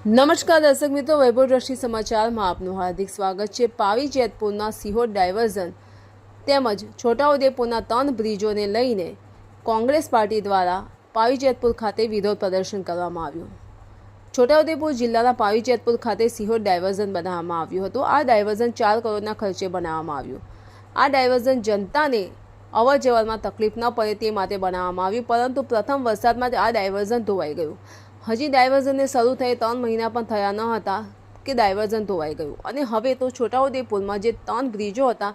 નમસ્કાર દર્શક મિત્રો, વૈભવ દ્રષ્ટિ સમાચારમાં આપનું હાર્દિક સ્વાગત છે. પાવી જેતપુરના સિહોર ડાયવર્ઝન તેમજ છોટાઉદેપુરના ત્રણ બ્રિજોને લઈને કોંગ્રેસ પાર્ટી દ્વારા પાવી જેતપુર ખાતે વિરોધ પ્રદર્શન કરવામાં આવ્યું. છોટાઉદેપુર જિલ્લાના પાવી જેતપુર ખાતે સિહોર ડાયવર્ઝન બનાવવામાં આવ્યું હતું. આ ડાયવર્ઝન ચાર કરોડના ખર્ચે બનાવવામાં આવ્યું. આ ડાયવર્ઝન જનતાને અવર જવરમાં તકલીફ ન પડે તે માટે બનાવવામાં આવ્યું, પરંતુ પ્રથમ વરસાદમાં આ ડાયવર્ઝન ધોવાઈ ગયું. હજી ડાયવર્ઝનને શરૂ થઈ ત્રણ મહિના પણ થયા ન હતા કે ડાયવર્ઝન ધોવાઈ ગયું. અને હવે તો છોટાઉદેપુરમાં જે ત્રણ બ્રિજો હતા,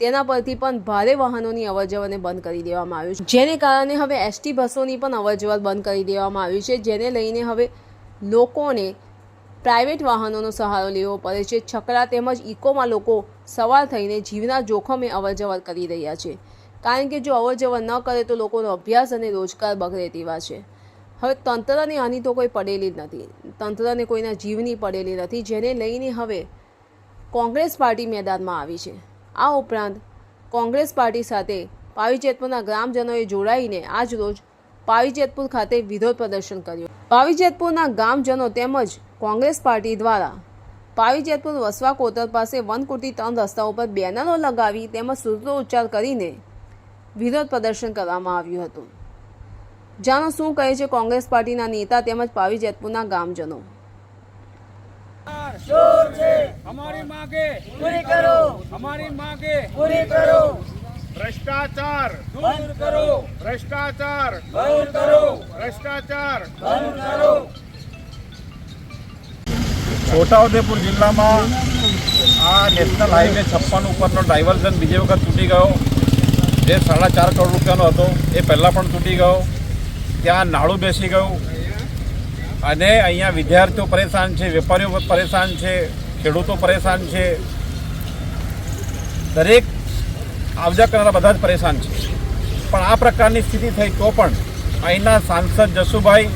તેના પરથી પણ ભારે વાહનોની અવરજવરને બંધ કરી દેવામાં આવ્યું છે. જેને કારણે હવે એસટી બસોની પણ અવરજવર બંધ કરી દેવામાં આવ્યું છે. જેને લઈને હવે લોકોને પ્રાઇવેટ વાહનોનો સહારો લેવો પડે છે. છકડા તેમજ ઇકોમાં લોકો સવાર થઈને જીવના જોખમે અવરજવર કરી રહ્યા છે. કારણ કે જો અવરજવર ન કરે તો લોકોનો અભ્યાસ અને રોજગાર બગડે તેવા છે. હવે તંત્રની આની તો કોઈ પડેલી જ નથી. તંત્રને કોઈના જીવની પડેલી નથી. જેને લઈને હવે કોંગ્રેસ પાર્ટી મેદાનમાં આવી છે. આ ઉપરાંત કોંગ્રેસ પાર્ટી સાથે પાવીજેતપુરના ગ્રામજનોએ જોડાઈને આજ રોજ પાવીજેતપુર ખાતે વિરોધ પ્રદર્શન કર્યું. પાવીજેતપુરના ગામજનો તેમજ કોંગ્રેસ પાર્ટી દ્વારા પાવીજેતપુર વસવા કોતર પાસે વનકુટી ત્રણ રસ્તાઓ પર બેનરો લગાવી તેમજ સૂત્રો ઉચ્ચાર કરીને વિરોધ પ્રદર્શન કરવામાં આવ્યું હતું. જાણો શું કહે છે કોંગ્રેસ પાર્ટીના નેતા તેમજ પાવી જેતપુરના ગામજનો? ભ્રષ્ટાચાર. દૂર કરો. ભ્રષ્ટાચાર. દૂર કરો. ભ્રષ્ટાચાર. દૂર કરો. છોટાઉદેપુર જિલ્લામાં આ નેશનલ હાઈવે છપ્પન ઉપરનો ડાયવર્ઝન બીજી વખત તૂટી ગયો. જે સાડા ચાર કરોડ રૂપિયાનો હતો એ પહેલાં પણ તૂટી ગયો. ત્યાં નાળું બેસી ગયું. અને અહીંયા વિદ્યાર્થીઓ પરેશાન છે, વેપારીઓ પરેશાન છે, ખેડૂતો પરેશાન છે. દરેક આવજા કરનારા બધા જ પરેશાન છે. પણ આ પ્રકારની સ્થિતિ થઈ તો પણ અહીંના સાંસદ જસુભાઈ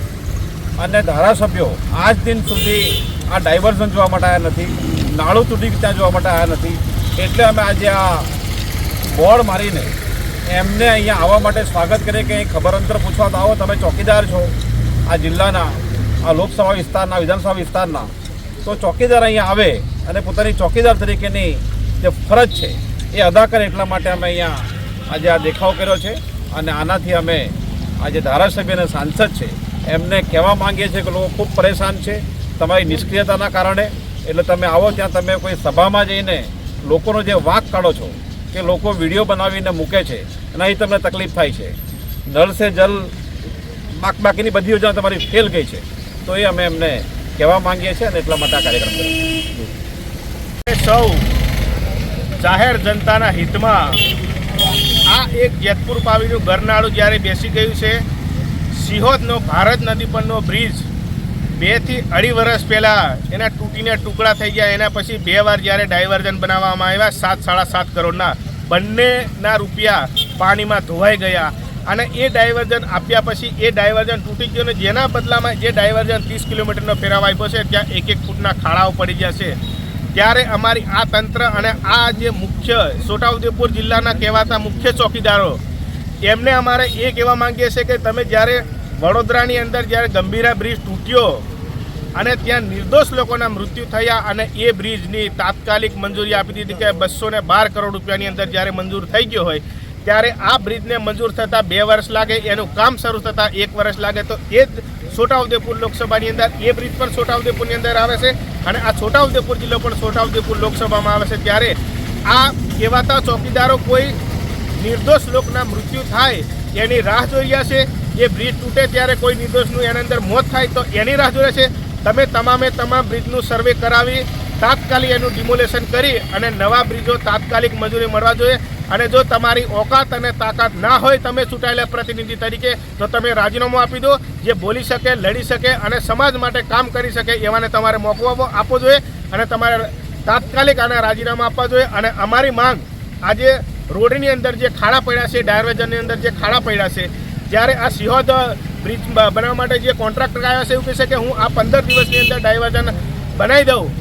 અને ધારાસભ્યો આજ દિન સુધી આ ડાયવર્ઝન જોવા માટે આવ્યા નથી. નાળું તૂટી ત્યાં જોવા માટે આવ્યા નથી. એટલે અમે આજે આ બોર્ડ મારીને એમને અહીંયા આવવા માટે સ્વાગત કરે કે અહીં ખબર અંતર પૂછવા તો આવો, તમે ચોકીદાર છો આ જિલ્લાના, આ લોકસભા વિસ્તારના, વિધાનસભા વિસ્તારના. તો ચોકીદાર અહીંયા આવે અને પોતાની ચોકીદાર તરીકેની જે ફરજ છે એ અદા કરે એટલા માટે અમે અહીંયા આજે આ દેખાવ કર્યો છે અને આનાથી અમે આજે ધારાસભ્ય અને સાંસદ છે એમને કહેવા માંગીએ છીએ કે લોકો ખૂબ પરેશાન છે તમારી નિષ્ક્રિયતાના કારણે. એટલે તમે આવો, ત્યાં તમે કોઈ સભામાં જઈને લોકોનો જે વાંક કાઢો છો કે લોકો વીડિયો બનાવીને મૂકે છે અને અહીં તમને તકલીફ થાય છે. નળ સે જલ બાક બાકીની બધી યોજના તમારી ફેલ ગઈ છે. તો એ અમે એમને કહેવા માંગીએ છીએ અને એટલા માટે આ કાર્યક્રમ કર્યો એ સૌ જાહેર જનતાના હિતમાં આ એક જેતપુર પાવીનું ગરનાળું જ્યારે બેસી ગયું છે સિહોદનો ભારત નદી પરનો બ્રિજ બેથી અઢી વર્ષ પહેલાં એના તૂટીને ટુકડા થઈ ગયા. એના પછી બે વાર જ્યારે ડાયવર્ઝન બનાવવામાં આવ્યા, સાત, સાડા સાત કરોડના. બંનેના રૂપિયા પાણીમાં ધોવાઈ ગયા. અને એ ડાયવર્ઝન આપ્યા પછી એ ડાયવર્ઝન તૂટી ગયું અને જેના બદલામાં જે ડાયવર્ઝન ત્રીસ કિલોમીટરનો ફેરાવ આપ્યો છે, ત્યાં એક એક ફૂટના ખાડાઓ પડી ગયા છે. ત્યારે અમારી આ તંત્ર અને આ જે મુખ્ય છોટાઉદેપુર જિલ્લાના કહેવાતા મુખ્ય ચોકીદારો, એમને અમારે એ કહેવા માંગીએ છીએ કે તમે જ્યારે વડોદરાની અંદર જ્યારે ગંભીરા બ્રિજ તૂટ્યો અને ત્યાં નિર્દોષ લોકોના મૃત્યુ થયા અને એ બ્રિજની તાત્કાલિક મંજૂરી આપી દીધી કે બસો ને બાર કરોડ રૂપિયાની અંદર જ્યારે મંજૂર થઈ ગયો હોય, ત્યારે આ બ્રિજને મંજૂર થતાં બે વર્ષ લાગે, એનું કામ શરૂ થતાં એક વર્ષ લાગે. તો એ જ છોટાઉદેપુર લોકસભાની અંદર, એ બ્રિજ પણ છોટાઉદેપુરની અંદર આવે છે અને આ છોટાઉદેપુર જિલ્લો પણ છોટાઉદેપુર લોકસભામાં આવે છે. ત્યારે આ કહેવાતા ચોકીદારો કોઈ નિર્દોષ લોકના મૃત્યુ થાય એની રાહ જોઈ રહ્યા છે. એ બ્રિજ તૂટે ત્યારે કોઈ નિર્દોષનું એની અંદર મોત થાય તો એની રાહ જોડે છે. તમે તમામે તમામ બ્રિજનું સર્વે કરાવી, તાત્કાલિક એનું ડિમોલેશન કરી અને નવા બ્રિજો તાત્કાલિક મંજૂરી મળવા જોઈએ. અને જો તમારી ઓકાત અને તાકાત ના હોય, તમે ચૂંટાયેલા પ્રતિનિધિ તરીકે, તો તમે રાજીનામું આપી દો. જે બોલી શકે, લડી શકે અને સમાજ માટે કામ કરી શકે એવાને તમારે મોકો આપવો- જોઈએ અને તમારે તાત્કાલિક આના રાજીનામું આપવા જોઈએ. અને અમારી માંગ આજે રોડની અંદર જે ખાડા પડ્યા છે ડાયરવેજનની અંદર જે ખાડા પડ્યા છે જ્યારે આ સિહોદ બ્રિજ બનાવવા માટે જે કોન્ટ્રાક્ટર આવ્યા છે, એવું કહે છે કે હું આ પંદર દિવસની અંદર ડાયવર્ઝન બનાવી દઉં.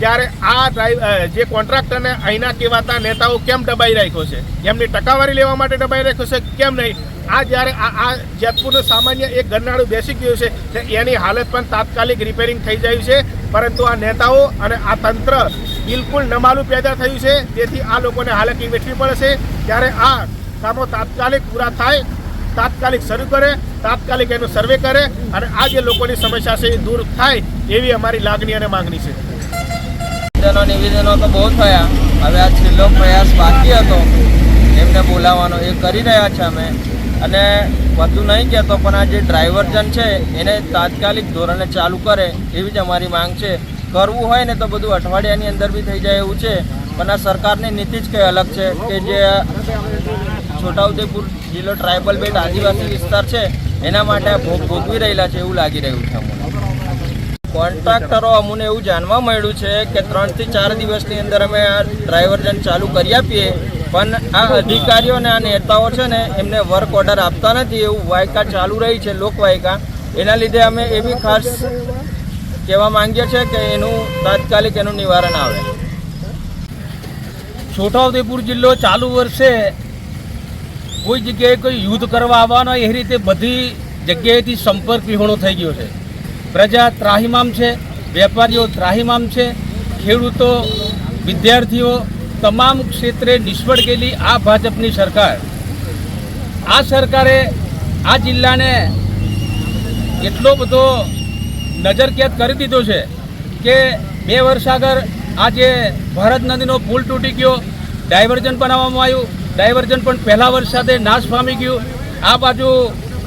ત્યારે આ ડ્રાઈવ જે કોન્ટ્રાક્ટરને અહીંના કહેવાતા નેતાઓ કેમ દબાઈ રાખ્યો છે? એમની ટકાવારી લેવા માટે દબાઈ રાખ્યો છે, કેમ નહીં? આ જ્યારે આ આ જેતપુરનું સામાન્ય એક ગરનાળું બેસી ગયું છે, તો એની હાલત પણ તાત્કાલિક રિપેરિંગ થઈ જાય છે. પરંતુ આ નેતાઓ અને આ તંત્ર બિલકુલ નમાલું પેદા થયું છે. તેથી આ લોકોને હાલત વેઠવી પડશે ત્યારે આ કામો તાત્કાલિક પૂરા થાય તાત્કાલિક શરૂ કરે, તાત્કાલિક એનું સર્વે કરે અને આ જે લોકોની સમસ્યા છે એ દૂર થાય એવી અમારી લાગણી અને માંગણી છે. નિવેદનો નિવેદનો તો બહુ થયા. હવે આ છેલ્લો પ્રયાસ બાકી હતો. એમને બોલાવવાનો એ કરી રહ્યા છે અમે. અને વધુ નહીં કહેતો, પણ આ જે ડ્રાઈવરજન છે, એને તાત્કાલિક ધોરણે ચાલુ કરે એવી જ અમારી માંગ છે. કરવું હોય ને તો બધું અઠવાડિયાની અંદર બી થઈ જાય એવું છે. પણ આ સરકારની નીતિ જ કંઈ અલગ છે કે જે છોટાઉદેપુર જિલ્લો ટ્રાઇબલ બેટ આદિવાસી વિસ્તાર છે. એના માટે આ ભોગ ભોગવી રહેલા છે એવું લાગી રહ્યું છે અમને. કોન્ટ્રાક્ટરો અમને એવું જાણવા મળ્યું છે કે ત્રણથી ચાર દિવસની અંદર અમે આ ડ્રાઈવરજન ચાલુ કરી આપીએ. પણ આ અધિકારીઓ અને આ નેતાઓ છે ને એમને વર્ક ઓર્ડર આપતા નથી એવું વાયકા ચાલુ રહી છે લોકવાયકા એના લીધે અમે એવી ખાસ કહેવા માંગીએ છીએ કે એનું તાત્કાલિક એનું નિવારણ આવે. છોટાઉદેપુર જિલ્લો ચાલુ વર્ષે કોઈ જગ્યાએ કોઈ યુદ્ધ કરવા આવવાનો એ રીતે બધી જગ્યાએથી સંપર્ક વિહોણો થઈ ગયો છે. પ્રજા ત્રાહિમામ છે, વેપારીઓ ત્રાહીમામ છે, ખેડૂતો, વિદ્યાર્થીઓ, તમામ ક્ષેત્રે નિષ્ફળ ગયેલી આ ભાજપની સરકાર. આ સરકારે આ જિલ્લાને એટલો બધો નજરકેદ કરી દીધો છે કે બે વર્ષ આગળ આ જે ભારત નદીનો પુલ તૂટી ગયો, ડાયવર્ઝન બનાવવામાં આવ્યું ડાયવર્ઝન પણ પહેલા વરસાદે નાશ પામી ગયું. આ બાજુ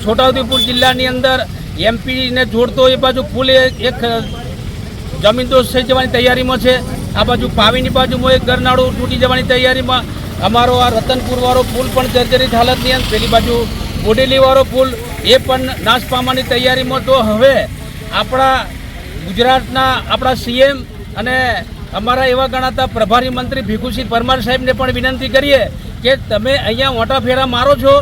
છોટાઉદેપુર જિલ્લાની અંદર એમપીને જોડતો એ બાજુ પુલ એક જમીન દોષ થઈ જવાની તૈયારીમાં છે. આ બાજુ પાવીની બાજુમાં એક ગરનાળું તૂટી જવાની તૈયારીમાં. અમારો આ રતનપુરવાળો પુલ પણ જર્જરિત હાલતની અંદર. પેલી બાજુ બોડેલીવાળો પુલ એ પણ નાશ પામવાની તૈયારીમાં તો હવે આપણા ગુજરાતના આપણા સીએમ અને અમારા એવા ગણાતા પ્રભારી મંત્રી ભીખુસિંહ પરમાર સાહેબને પણ વિનંતી કરીએ કે તમે અહીંયા મોટા ફેરા મારો છો,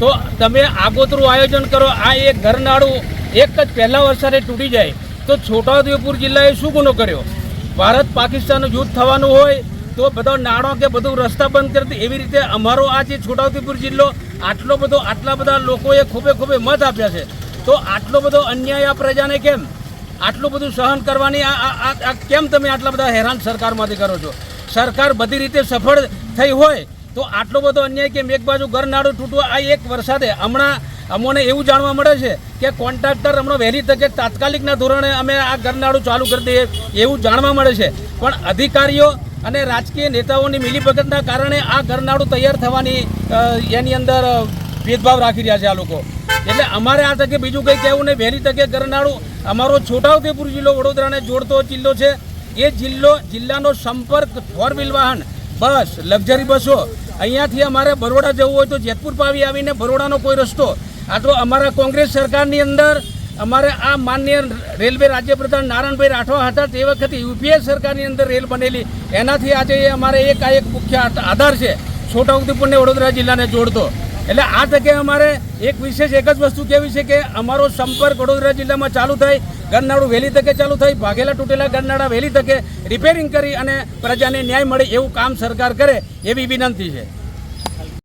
તો તમે આગોતરું આયોજન કરો. આ એક ઘરનાળું એક જ પહેલા વરસાદે તૂટી જાય. તો છોટાઉદેપુર જિલ્લાએ શું ગુનો કર્યો? ભારત પાકિસ્તાનનું યુદ્ધ થવાનું હોય, તો બધો નાણો કે બધું રસ્તા બંધ કરી એવી રીતે અમારો આ જે છોટાઉદેપુર જિલ્લો, આટલો બધો, આટલા બધા લોકોએ ખૂબે ખૂબે મત આપ્યા છે. તો આટલો બધો અન્યાય આ પ્રજાને કેમ? આટલું બધું સહન કરવાની આ કેમ તમે આટલા બધા હેરાન સરકારમાંથી કરો છો? સરકાર બધી રીતે સફળ થઈ હોય તો આટલો બધો અન્યાય કેમ? એક બાજુ ઘરનાળું તૂટવા આ એક વરસાદે હમણાં અમોને એવું જાણવા મળે છે કે કોન્ટ્રાક્ટર હમણાં વહેલી તકે તાત્કાલિકના ધોરણે અમે આ ઘરનાળું ચાલુ કરી દઈએ એવું જાણવા મળે છે. પણ અધિકારીઓ અને રાજકીય નેતાઓની મિલીભગતના કારણે આ ઘરનાળું તૈયાર થવાની એની અંદર ભેદભાવ રાખી રહ્યા છે આ લોકો. એટલે અમારે આ તકે બીજું કંઈ કહેવું નહીં. વહેલી તકે ગરનાળું અમારો છોટાઉદેપુર જિલ્લો વડોદરાને જોડતો જિલ્લો છે. એ જિલ્લો, જિલ્લાનો સંપર્ક ફોર વ્હીલ વાહન, બસ, લક્ઝરી બસો અહીંયાથી અમારે બરોડા જવું હોય તો જેતપુર પાવી આવીને બરોડાનો કોઈ રસ્તો. આ તો અમારા કોંગ્રેસ સરકારની અંદર અમારે આ માન્ય રેલવે રાજ્યપ્રધાન નારાયણભાઈ રાઠવા હતા તે વખતે યુપીએ સરકારની અંદર રેલ બનેલી. એનાથી આજે અમારે એક આ એક મુખ્ય આધાર છે. છોટાઉદેપુરને વડોદરા જિલ્લાને જોડતો. એટલે આ તકે અમારે એક વિશેષ એક જ વસ્તુ કહેવી છે કે અમારો સંપર્ક વડોદરા જિલ્લામાં ચાલુ થાય ગરનાળું વહેલી તકે ચાલુ થાય ભાગેલા તૂટેલા ગરનાળા વહેલી તકે રિપેરિંગ કરી અને પ્રજાને ન્યાય મળે એવું કામ સરકાર કરે એવી વિનંતી છે.